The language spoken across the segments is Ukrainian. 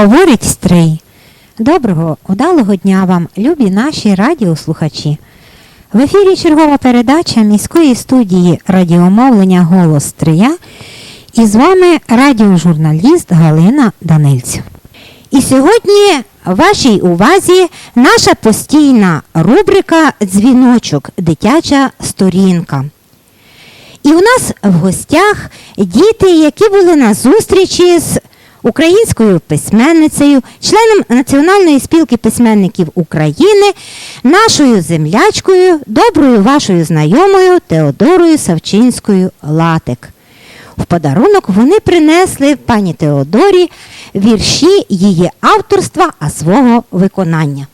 Говорить стрий. Доброго, удалого дня вам, любі наші радіослухачі. В ефірі чергова передача міської студії радіомовлення Голос Стрия і з вами радіожурналіст Галина Данильців. І сьогодні вашій увазі наша постійна рубрика Дзвіночок Дитяча сторінка. І у нас в гостях діти, які були на зустрічі з українською письменницею, членом Національної спілки письменників України, нашою землячкою, доброю вашою знайомою Теодорою Савчинською Латик. В подарунок вони принесли пані Теодорі вірші її авторства, а свого виконання.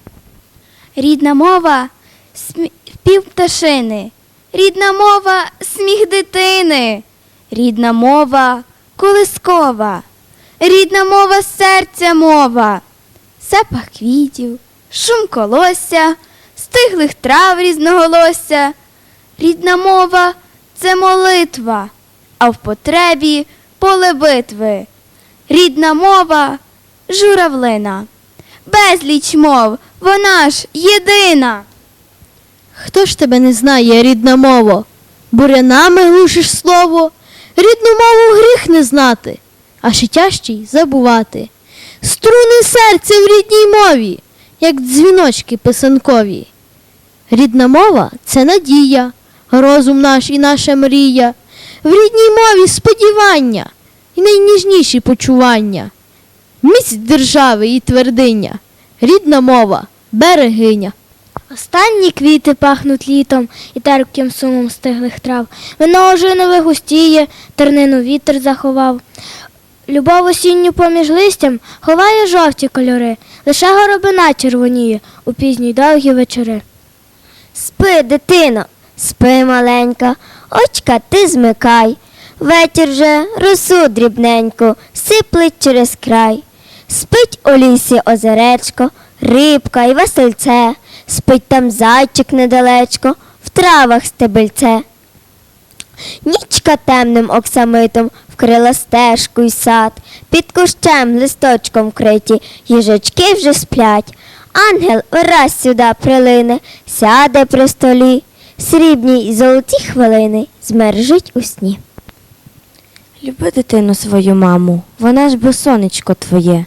Рідна мова спів пташини, рідна мова сміх дитини, рідна мова колискова, рідна мова серця мова, запах квітів, шум колосся, стиглих трав різноголосся. Рідна мова це молитва, а в потребі поле битви. Рідна мова журавлина. Безліч мов, вона ж єдина. Хто ж тебе не знає, рідна мова? Бурянами глушиш слово, рідну мову гріх не знати, а ще тяжчий забувати. Струни серця в рідній мові, як дзвіночки писанкові. Рідна мова це надія, розум наш і наша мрія. В рідній мові сподівання і найніжніші почування. Міць держави і твердиня, рідна мова, берегиня. Останні квіти пахнуть літом і терпким сумом стиглих трав. Вино ожинове густіє, тернину вітер заховав. Любов осінню поміж листям ховає жовті кольори, лише горобина червоніє у пізні довгі вечори. Спи, дитино, спи, маленька, очка ти змикай. Вечір же росу дрібненьку, сиплить через край. Спить у лісі озеречко, рибка і весельце, спить там зайчик недалечко, в травах стебельце. Нічка темним оксамитом вкрила стежку й сад, під кущем листочком вкриті, їжачки вже сплять. Ангел враз сюди прилине, сяде при столі, срібні й золоті хвилини змержить у сні. Люби дитину свою маму, вона ж бо сонечко твоє.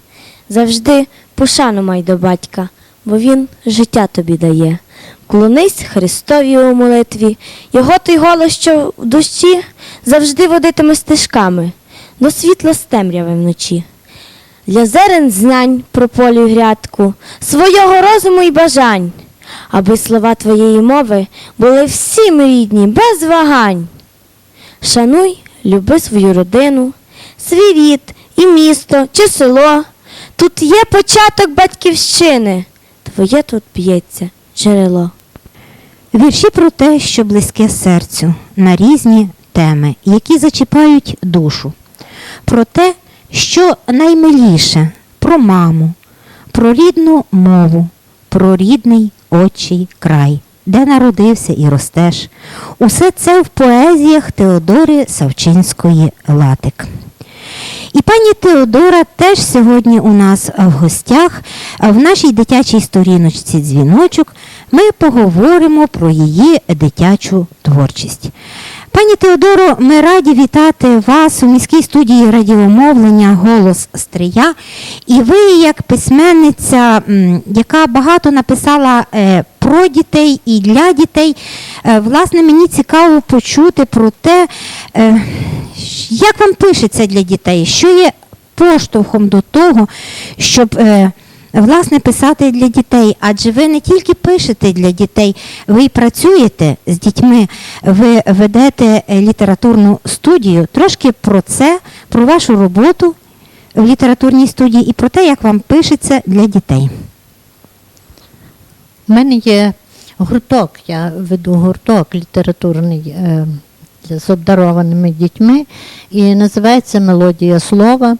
Завжди пошану май до батька, бо він життя тобі дає. Клонись Христові у молитві, його той голос, що в душі завжди водитиме стежками до світла з темряви вночі. Для зерен знань про полю грядку, свого розуму й бажань, аби слова твоєї мови були всім рідні, без вагань. Шануй, люби свою родину, свій рід і місто чи село. Тут є початок батьківщини, твоє тут б'ється джерело. Вірші про те, що близьке серцю, на різні теми, які зачіпають душу. Про те, що наймиліше, про маму, про рідну мову, про рідний отчий край, де народився і ростеш. Усе це в поезіях Теодори Савчинської Латик. І пані Теодора теж сьогодні у нас в гостях. В нашій дитячій сторіночці дзвіночок ми поговоримо про її дитячу творчість. Пані Теодоро, ми раді вітати вас у міській студії радіомовлення Голос Стрия. І ви, як письменниця, яка багато написала е, про дітей і для дітей, е, власне, мені цікаво почути про те, е, як вам пишеться для дітей, що є поштовхом до того, щоб власне писати для дітей. Адже ви не тільки пишете для дітей, ви й працюєте з дітьми, ви ведете е, літературну студію. Трошки про це, про вашу роботу в літературній студії і про те, як вам пишеться для дітей. У мене є гурток, я веду гурток літературний е, з обдарованими дітьми, і називається Мелодія слова.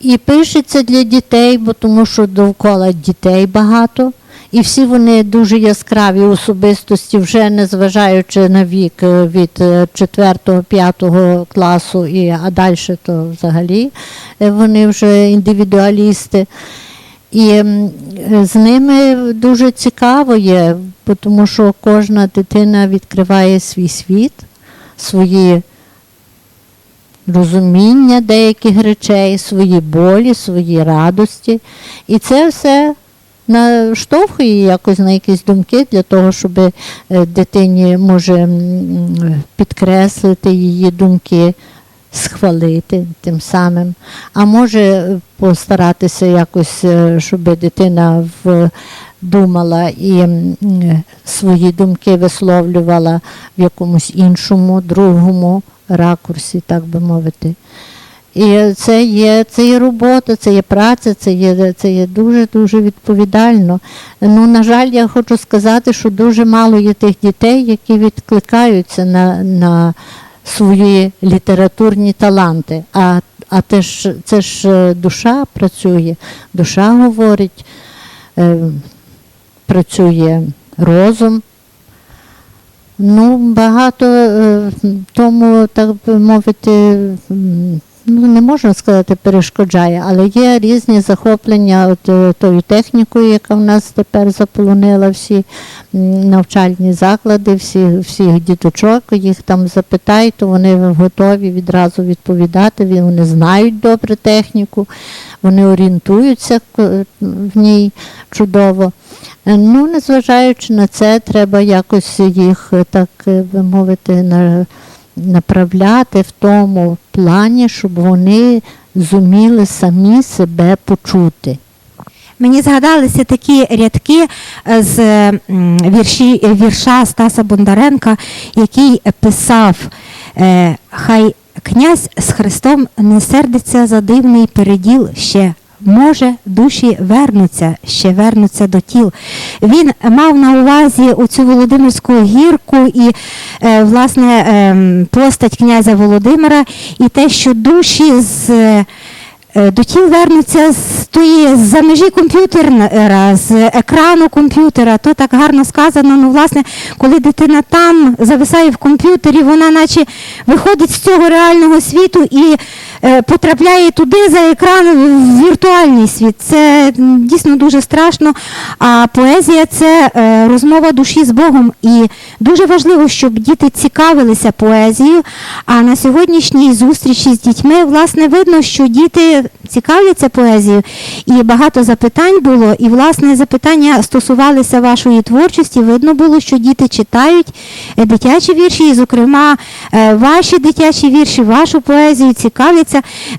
І пишеться для дітей, бо тому що довкола дітей багато. І всі вони дуже яскраві особистості, вже незважаючи на вік е, від 4-5 класу, і, а далі то взагалі е, вони вже індивідуалісти. І е, з ними дуже цікаво є, тому що кожна дитина відкриває свій світ, свої розуміння деяких речей, свої болі, свої радості. І це все наштовхує якось на якісь думки для того, щоб е, дитині може підкреслити її думки, схвалити тим самим. А може е, постаратися якось, е, щоб дитина в думала і свої думки висловлювала в якомусь іншому, другому ракурсі, так би мовити. І це є, це є робота, це є праця, це є, це є дуже-дуже відповідально. Ну, на жаль, я хочу сказати, що дуже мало є тих дітей, які відкликаються на, на свої літературні таланти. А, а те ж, це ж е, душа працює, душа говорить, е, працює розум. Ну, багато е, тому, так би мовити, ну не можна сказати, перешкоджає, але є різні захоплення от, е, тою технікою, яка в нас тепер заполонила всі навчальні заклади, всі, всіх діточок, їх там запитають, то вони готові відразу відповідати, вони знають добре техніку, вони орієнтуються в ній чудово. Е, Ну, незважаючи на це, треба якось їх, е, так е, би мовити, на, направляти в тому плані, щоб вони зуміли самі себе почути. Мені згадалися такі рядки е, з вірші, вірша Стаса Бондаренка, який писав е, Хай князь з Христом не сердиться за дивний переділ ще. Може, душі вернуться, ще вернуться до тіл. Він мав на увазі оцю Володимирську гірку і е, власне ем, постать князя Володимира, і те, що душі з е, Е, До тіл вернуться з тої за межі комп'ютера, з екрану комп'ютера. То так гарно сказано. Ну, власне, коли дитина там зависає в комп'ютері, вона наче виходить з цього реального світу і е, потрапляє туди за екран в віртуальний світ. Це дійсно дуже страшно. А поезія це е, розмова душі з Богом. І дуже важливо, щоб діти цікавилися поезією. А на сьогоднішній зустрічі з дітьми, власне, видно, що діти цікавляться поезією, і багато запитань було. І, власне, запитання стосувалися вашої творчості. Видно було, що діти читають е, дитячі вірші, і, зокрема, е, ваші дитячі вірші, вашу поезію цікавляться.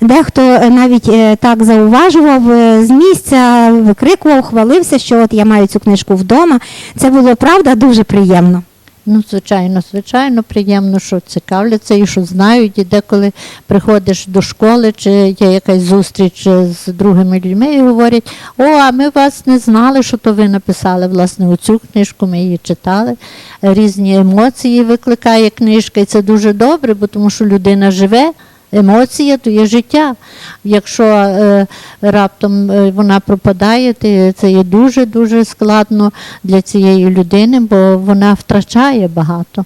Дехто е, навіть е, так зауважував е, з місця, викрикував, хвалився, що от я маю цю книжку вдома. Це було правда дуже приємно. Ну, звичайно, звичайно, приємно, що цікавляться і що знають. І деколи приходиш до школи, чи є якась зустріч з другими людьми і говорять, о, а ми вас не знали, що то ви написали власне оцю книжку, ми її читали. Різні емоції викликає книжка, і це дуже добре, бо тому що людина живе. Емоція то є життя. Якщо е, раптом е, вона пропадає, то це є дуже-дуже складно для цієї людини, бо вона втрачає багато.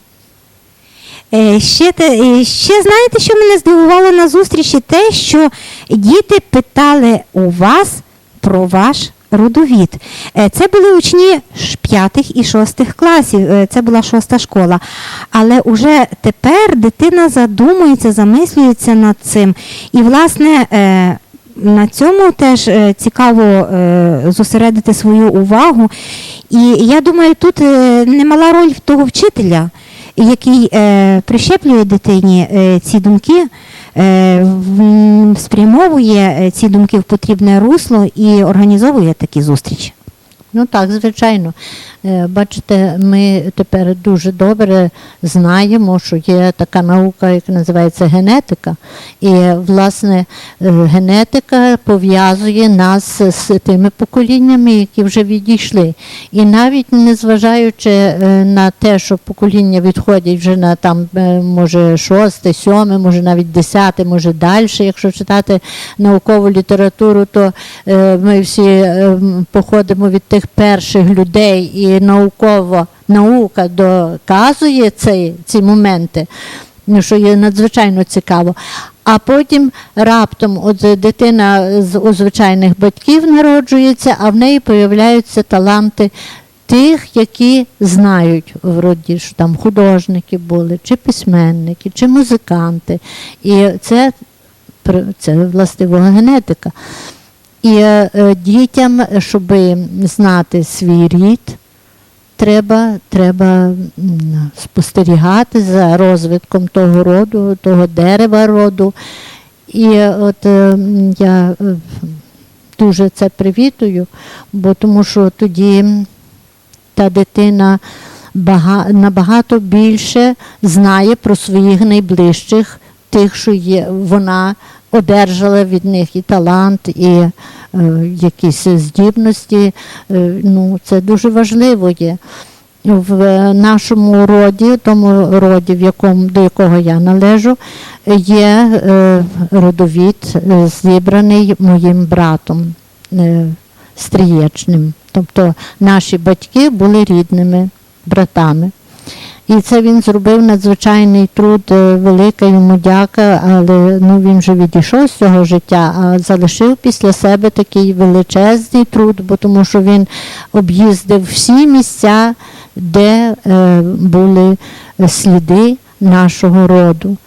Е, Ще, е, ще знаєте, що мене здивувало на зустрічі? Те, що діти питали у вас про ваш родовід. Е, Це були учні п'ятих і шостих класів, е, це була шоста школа. Але уже тепер дитина задумується, замислюється над цим. І, власне, е, на цьому теж цікаво зосередити свою увагу. І я думаю, тут немала роль того вчителя, який е, прищеплює дитині е, ці думки, е, в- спрямовує е, ці думки в потрібне русло і організовує такі зустрічі. Ну так, звичайно. Е, Бачите, ми тепер дуже добре знаємо, що є така наука, яка називається генетика. І, власне, е, генетика пов'язує нас з тими поколіннями, які вже відійшли. І навіть незважаючи е, на те, що покоління відходять вже на там, може, шосте, сьоме, може навіть десяте, може далі, якщо читати наукову літературу, то ми всі походимо від тих тих перших людей і науково наука доказує ці, ці моменти, ну, що є надзвичайно цікаво. А потім раптом от дитина з у звичайних батьків народжується, а в неї появляються таланти тих, які знають в роді, що там художники були, чи письменники, чи музиканти. І це, це властиво генетика. І е, е, дітям, щоб знати свій рід, треба, треба спостерігати за розвитком того роду, того дерева роду. І от е, я дуже це привітую, бо тому що тоді та дитина набагато більше знає про своїх найближчих, тих, що є, вона одержала від них і талант, і е, якісь здібності. Е, ну, це дуже важливо є. В нашому роді, тому роді, в якому, до якого я належу, є е, родовід, зібраний моїм братом стрієчним. Тобто наші батьки були рідними братами. І це він зробив надзвичайний труд, е, велика йому дяка, але ну, він вже відійшов з цього життя, а залишив після себе такий величезний труд, бо тому що він об'їздив всі місця, де е, були сліди нашого роду.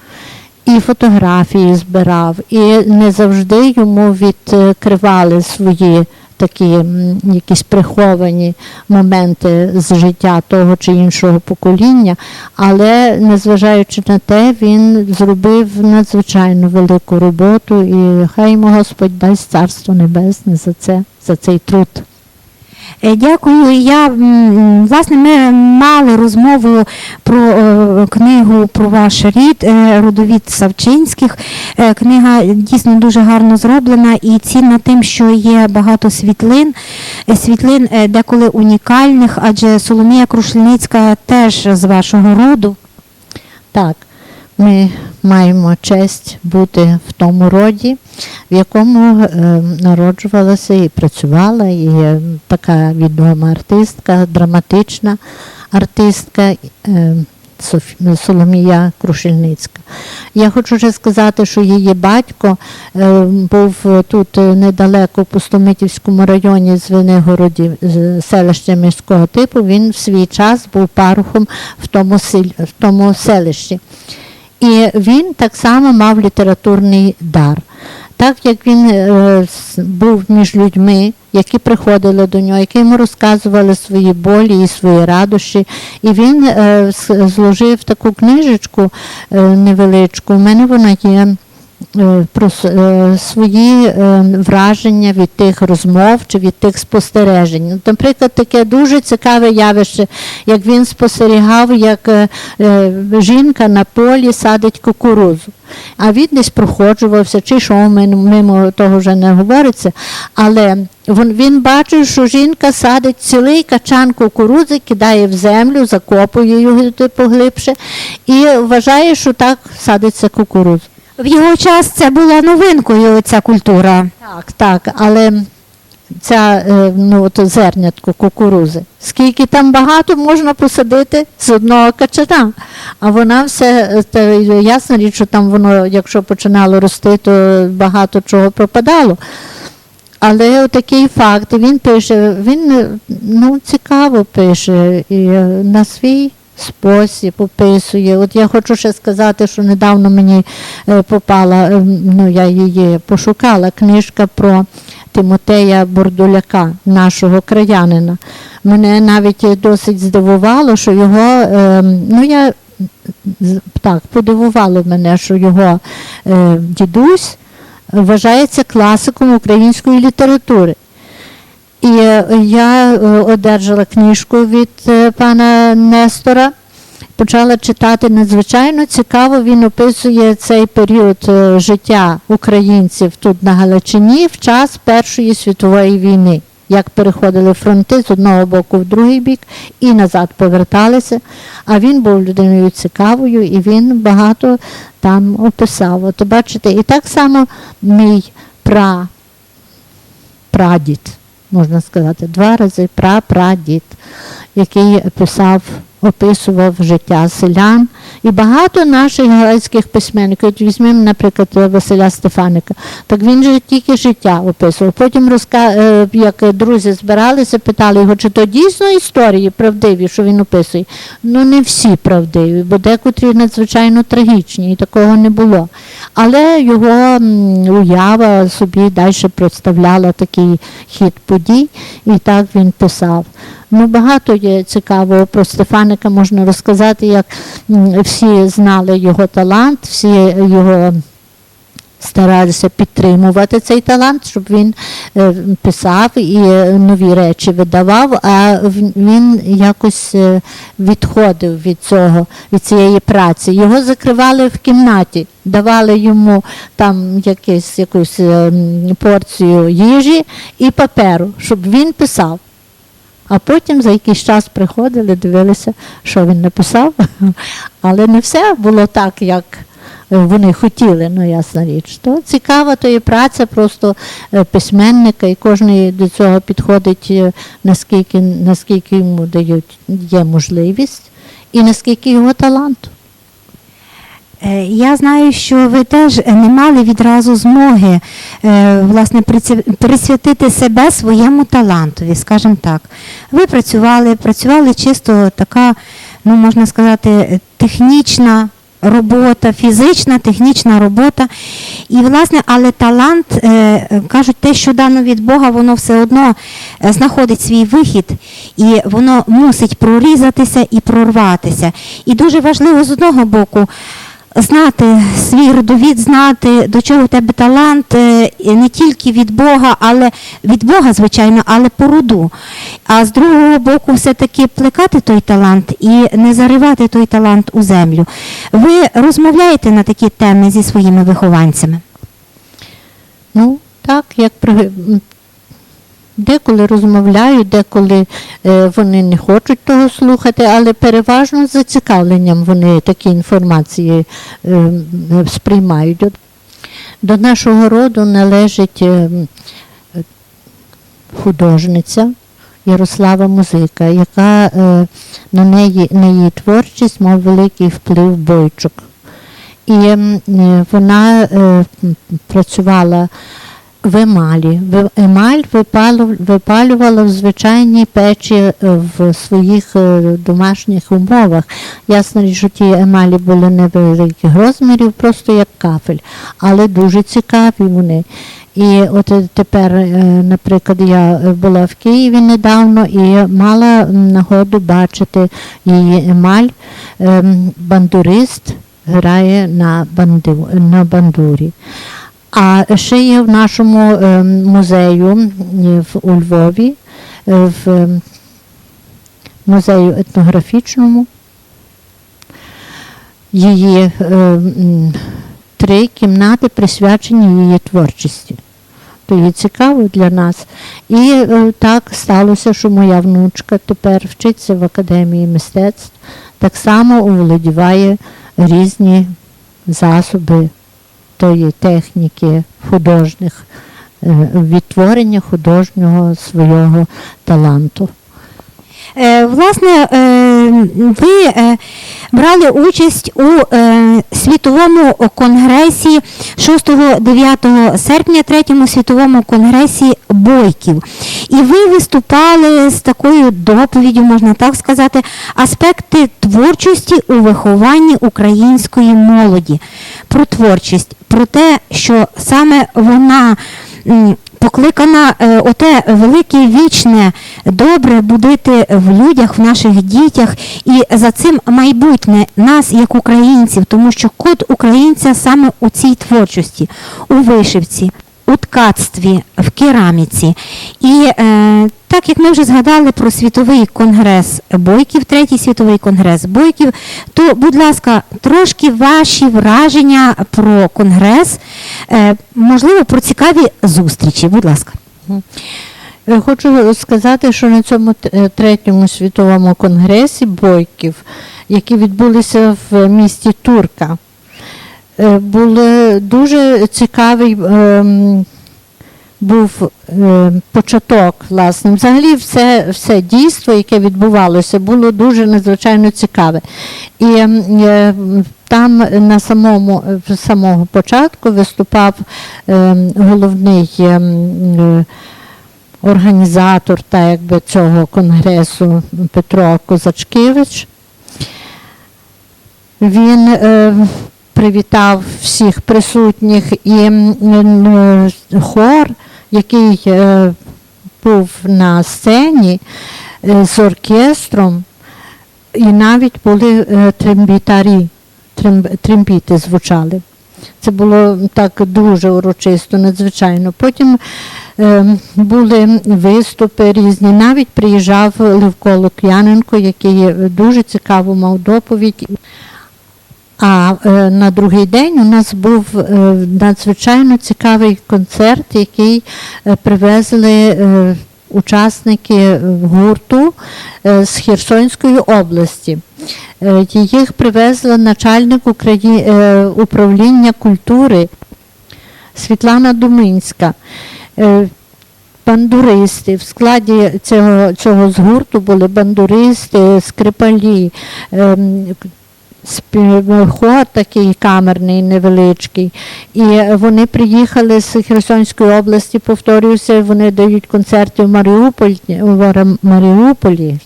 І фотографії збирав, і не завжди йому відкривали свої такі якісь приховані моменти з життя того чи іншого покоління, але незважаючи на те, він зробив надзвичайно велику роботу, і хай йому Господь дасть царство небесне за це, за цей труд. Е, Дякую. Я власне ми мали розмову про е, книгу про ваш рід, е, родовід Савчинських. Книга дійсно дуже гарно зроблена і цінна тим, що є багато світлин, світлин деколи унікальних, адже Соломія Крушельницька теж з вашого роду. Так, ми маємо честь бути в тому роді, в якому е, народжувалася і працювала, і така відома артистка, драматична артистка е, Соломія Крушельницька. Я хочу ще сказати, що її батько е, був тут недалеко в Пустомитівському районі Звенигороді, селища міського типу. Він в свій час був парухом в тому, сел- в тому селищі. І він так само мав літературний дар. Так як він е, був між людьми, які приходили до нього, які йому розказували свої болі і свої радощі, і він е, зложив таку книжечку е, невеличку. У мене вона є про е, свої е, враження від тих розмов чи від тих спостережень. Наприклад, таке дуже цікаве явище, як він спостерігав, як е, е, жінка на полі садить кукурузу. А він десь проходжувався, чи йшов мимо, того вже не говориться. Але він, бачив, що жінка садить цілий качан кукурудзи, кидає в землю, закопує його типу, глибше і вважає, що так садиться кукурудза. В його час це була новинкою ця культура. Так, так, але ця е, ну, от зернятко кукурузи, скільки там багато можна посадити з одного качана. А вона все, е, та, ясна річ, що там воно, якщо починало рости, то багато чого пропадало. Але такий факт, він пише, він ну, цікаво пише і е, на свій спосіб описує. От я хочу ще сказати, що недавно мені е, попала, е, ну я її пошукала, книжка про Тимотея Бордуляка, нашого краянина. Мене навіть досить здивувало, що його, е, ну я так, подивувало мене, що його дідусь вважається класиком української літератури. І е, я е, одержала книжку від е, пана Нестора, почала читати надзвичайно цікаво. Він описує цей період життя українців тут на Галичині в час Першої світової війни. Як переходили фронти з одного боку в другий бік і назад поверталися. А він був людиною цікавою і він багато там описав. От бачите, і так само мій пра, прадід можна сказати, два рази прапрадід, який писав, описував життя селян. І багато наших галицьких письменників, от візьмемо, наприклад, Василя Стефаника, так він же тільки життя описував. Потім, е, як друзі збиралися, питали його, чи то дійсно історії правдиві, що він описує. Ну, не всі правдиві, бо декотрі надзвичайно трагічні, і такого не було. Але його уява собі далі представляла такий хід подій, і так він писав. Ну, багато є цікавого про Стефаника можна розказати, як всі знали його талант, всі його старалися підтримувати цей талант, щоб він е, писав і е, нові речі видавав, а він якось е, відходив від цього, від цієї праці. Його закривали в кімнаті, давали йому там якусь е, порцію їжі і паперу, щоб він писав. А потім за якийсь час приходили, дивилися, що він написав. Але не все було так, як е, вони хотіли, ну ясна річ. То цікава то є праця просто е, письменника, і кожен до цього підходить, е, наскільки, наскільки йому дають є можливість і наскільки його таланту. Е, Я знаю, що ви теж не мали відразу змоги е, власне присвятити себе своєму талантові, скажімо так. Ви працювали, працювали чисто така, ну можна сказати, е, технічна робота, фізична, технічна робота. І, власне, але талант, е, е, кажуть, те, що дано від Бога, воно все одно е, знаходить свій вихід, і воно мусить прорізатися і прорватися. І дуже важливо з одного боку знати свій родовід, знати, до чого в тебе талант е, не тільки від Бога, але від Бога, звичайно, але по роду. А з другого боку, все-таки плекати той талант і не заривати той талант у землю. Ви розмовляєте на такі теми зі своїми вихованцями? Ну, так, як деколи розмовляють, деколи е, вони не хочуть того слухати, але переважно з зацікавленням вони такі інформації е, сприймають. До нашого роду належить е, художниця Ярослава Музика, яка на неї, на її творчість мав великий вплив бойчук. І вона працювала в емалі. Емаль випалювала в звичайній печі е, в своїх е, домашніх умовах. Ясно, що ті емалі були невеликих розмірів, просто як кафель, але дуже цікаві вони. І от е, тепер, наприклад, я була в Києві недавно і мала нагоду бачити її емаль. Ем, Бандурист грає на, банду, на бандурі. А ще є в нашому ем, музею в, у Львові, е, в ем, музею етнографічному. Її ем, три кімнати присвячені її творчості. То є цікаво для нас. І е, так сталося, що моя внучка тепер вчиться в академії мистецтв, так само оволодіває різні засоби тої техніки художніх, е, відтворення художнього свого таланту. Е, Власне, е, ви е, брали участь у світовому конгресі 6-9 серпня, третьому світовому конгресі бойків. І ви виступали з такою доповіддю, можна так сказати, аспекти творчості у вихованні української молоді. Про творчість, про те, що саме вона. Покликана е, оте велике вічне добре будити в людях, в наших дітях, і за цим майбутнє нас, як українців, тому що код українця саме у цій творчості, у вишивці, у ткацтві, в кераміці. І е, так як ми вже згадали про світовий конгрес бойків, третій світовий конгрес бойків, то, будь ласка, трошки ваші враження про конгрес, е, можливо, про цікаві зустрічі. Будь ласка. Е, Хочу сказати, що на цьому е, третьому світовому конгресі бойків, які відбулися в місті Турка, е, був дуже цікавий ем, був е, початок, власне. Взагалі, все, все дійство, яке відбувалося, було дуже надзвичайно цікаве. І е, там на самому самого початку виступав е, головний організатор та якби цього конгресу Петро Козачкевич. Він привітав всіх присутніх і м, хор, який е, був на сцені е, з оркестром, і навіть були е, трембітарі, трембіти звучали. Це було так дуже урочисто, надзвичайно. Потім е, були виступи різні. Навіть приїжджав Левко Лук'яненко, який дуже цікаву мав доповідь. А е, на другий день у нас був е, надзвичайно цікавий концерт, який е, привезли е, учасники гурту е, з Херсонської області. Е, їх привезла начальник Украї... е, управління культури Світлана Думинська. Бандуристи в складі цього, цього з гурту були бандуристи, скрипалі, ем, хор такий камерний, невеличкий. І вони приїхали з Херсонської області, повторююся, вони дають концерти в Маріуполі, в Маріуполі.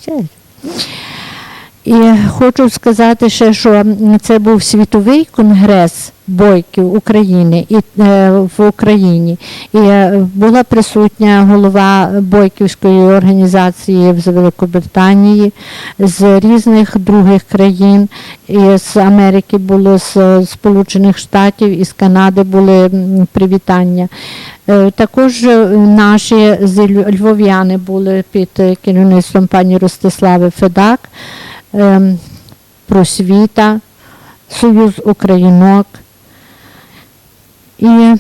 І хочу сказати ще, що це був світовий конгрес бойків України і е, в Україні. І е, була присутня голова бойківської організації з Великобританії, з різних других країн, і з Америки було з Сполучених Штатів і з Канади були привітання. Е, Також наші львов'яни були під керівництвом пані Ростислави Федак, ем, Просвіта, Союз Українок. І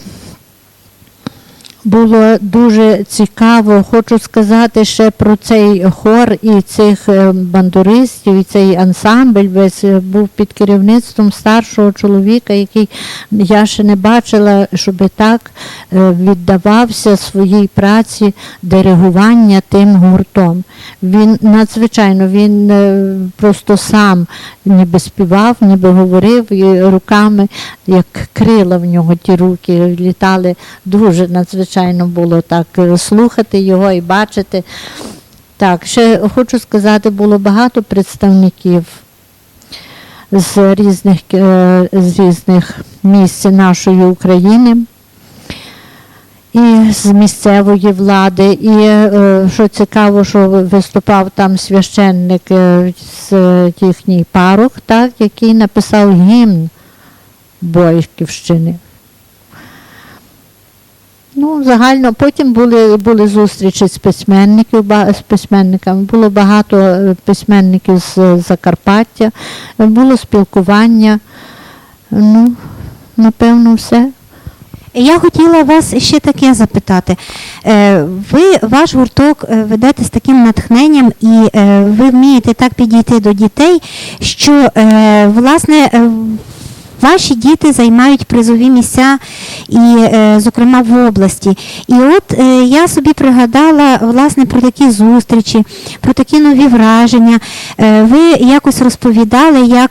було дуже цікаво. Хочу сказати ще про цей хор і цих е, бандуристів, і цей ансамбль весь е, був під керівництвом старшого чоловіка, який я ще не бачила, щоб так е, віддавався своїй праці диригування тим гуртом. Він надзвичайно він просто сам ніби співав, ніби говорив руками, як крила в нього ті руки літали. Дуже надзвичайно було так е, слухати його і бачити. Так, ще хочу сказати, було багато представників з різних, е, з різних місць нашої України і з місцевої влади. І е, що цікаво, що виступав там священник з їхній парох, так, який написав гімн Бойківщини. Ну, загально потім були, були зустрічі з письменників, з письменниками. Було багато е, письменників з Закарпаття, е, було спілкування. Ну, напевно, все. Я хотіла вас ще таке запитати. Е, Ви ваш гурток ведете з таким натхненням, і ви вмієте так підійти до дітей, що власне. Ваші діти займають призові місця, і, е, зокрема, в області. І от е, я собі пригадала власне про такі зустрічі, про такі нові враження. Е, ви якось розповідали, як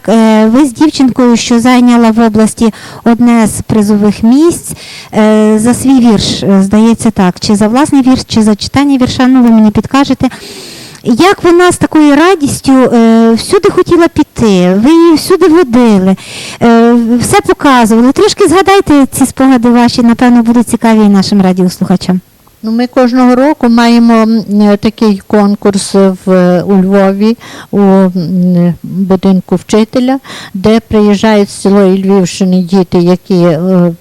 ви з дівчинкою, що зайняла в області одне з призових місць, за свій вірш, здається так, чи за власний вірш, чи за читання вірша, ну ви мені підкажете. Як вона з такою радістю е, всюди хотіла піти, ви її всюди водили, е, все показували. Трішки згадайте ці спогади ваші, напевно, будуть цікаві нашим радіослухачам. Ну, ми кожного року маємо е, такий конкурс в, у Львові у будинку вчителя, де приїжджають з цілої Львівщини діти, які, е,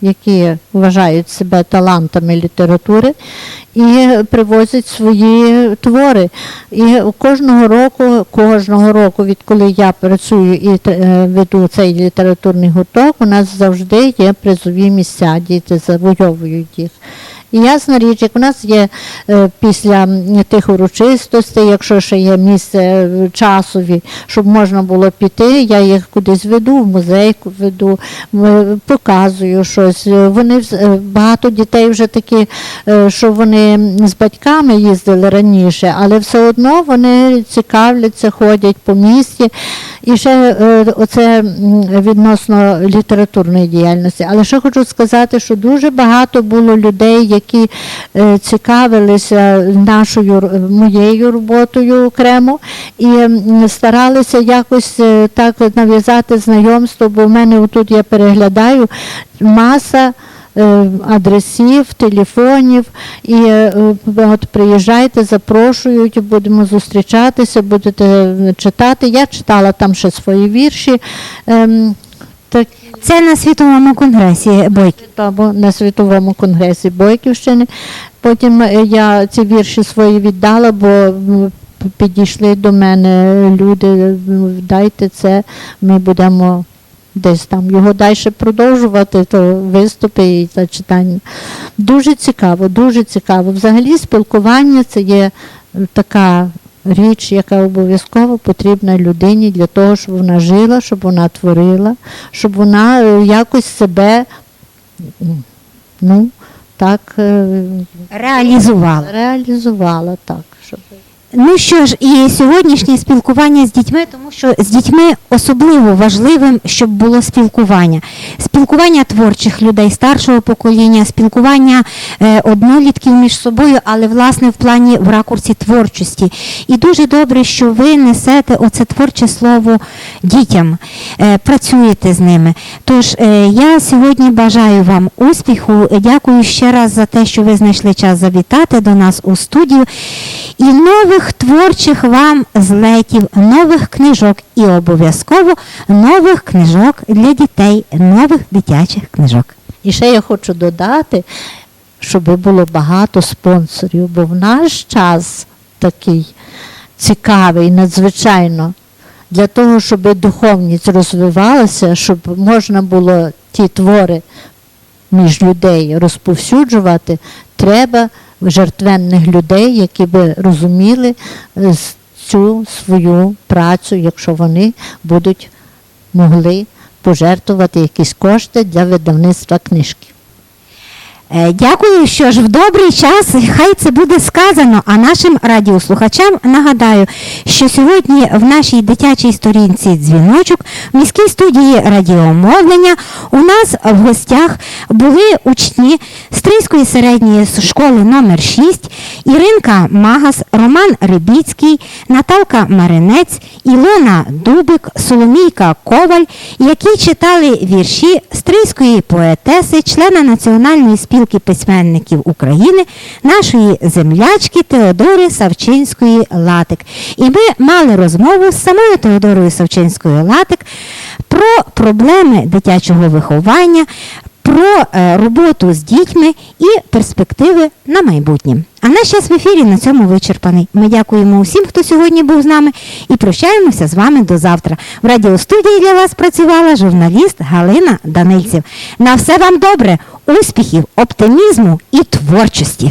які вважають себе талантами літератури. І привозять свої твори. І кожного року, кожного року, відколи я працюю і е, веду цей літературний гурток, у нас завжди є призові місця, діти завойовують їх. І ясна річ, як у нас є е, після тих урочистостей, якщо ще є місце е, часові, щоб можна було піти, я їх кудись веду, в музей веду, показую щось. Вони багато дітей вже такі, що вони з батьками їздили раніше, але все одно вони цікавляться, ходять по місті. І ще е, оце відносно літературної діяльності. Але ще хочу сказати, що дуже багато було людей, які е, цікавилися нашою моєю роботою окремо і старалися якось е, так нав'язати знайомство, бо в мене тут я переглядаю маса. Е, Адресів, телефонів, і е, от приїжджайте, запрошують, будемо зустрічатися, будете е, читати. Я читала там ще свої вірші. Ем, так, Це на світовому конгресі Бойки. на світовому конгресі Бойківщини. Потім я ці вірші свої віддала, бо підійшли до мене люди, дайте це, ми будемо десь там його далі продовжувати, то виступи і та читання. Дуже цікаво, дуже цікаво. Взагалі спілкування це є така річ, яка обов'язково потрібна людині для того, щоб вона жила, щоб вона творила, щоб вона е, якось себе ну, так е, Реалізувала. реалізувала. Так, щоб... Ну що ж, і сьогоднішнє спілкування з дітьми, тому що з дітьми особливо важливим, щоб було спілкування. Спілкування творчих людей старшого покоління, спілкування е, однолітків між собою, але власне в плані в ракурсі творчості. І дуже добре, що ви несете оце творче слово дітям, е, працюєте з ними. Тож е, я сьогодні бажаю вам успіху. Дякую ще раз за те, що ви знайшли час завітати до нас у студію. І нових творчих вам злетів, нових книжок і обов'язково нових книжок для дітей, нових дитячих книжок. І ще я хочу додати, щоб було багато спонсорів, бо в наш час такий цікавий, надзвичайно, для того, щоб духовність розвивалася, щоб можна було ті твори між людей розповсюджувати, треба жертвенних людей, які би розуміли е, цю свою працю, якщо вони будуть могли пожертвувати якісь кошти для видавництва книжки. Е, Дякую, що ж в добрий час хай це буде сказано. А нашим радіослухачам нагадаю, що сьогодні в нашій дитячій сторінці дзвіночок в міській студії радіомовлення у нас в гостях були учні Стрийської середньої школи номер 6 Іринка Магас, Роман Рибіцький, Наталка Маринець, Ілона Дубик, Соломійка Коваль, які читали вірші стрийської поетеси, члена Національної спілки письменників України, нашої землячки Теодори Савчинської Латик. І ми мали розмову з самою Теодорою Савчинською Латик про проблеми дитячого виховання, про е, роботу з дітьми і перспективи на майбутнє. А наш час в ефірі на цьому вичерпаний. Ми дякуємо усім, хто сьогодні був з нами, і прощаємося з вами до завтра. В радіостудії для вас працювала журналіст Галина Данильців. На все вам добре, успіхів, оптимізму і творчості.